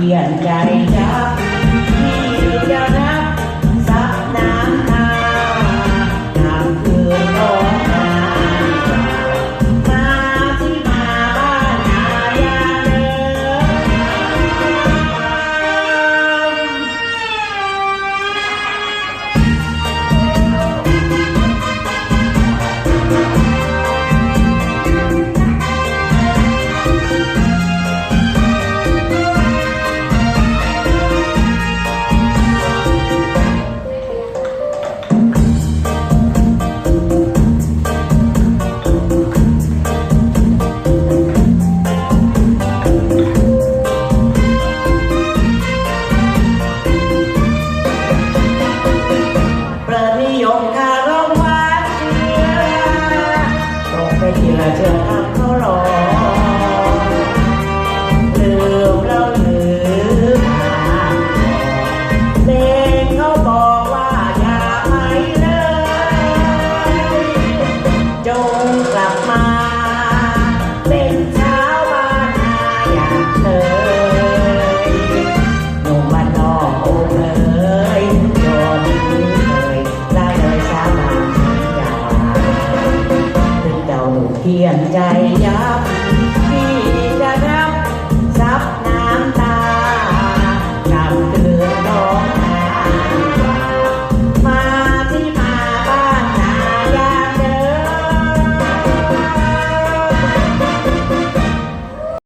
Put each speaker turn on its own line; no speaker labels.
Yeah, daddy, daddy. 你来将它。 เพียงใจยับ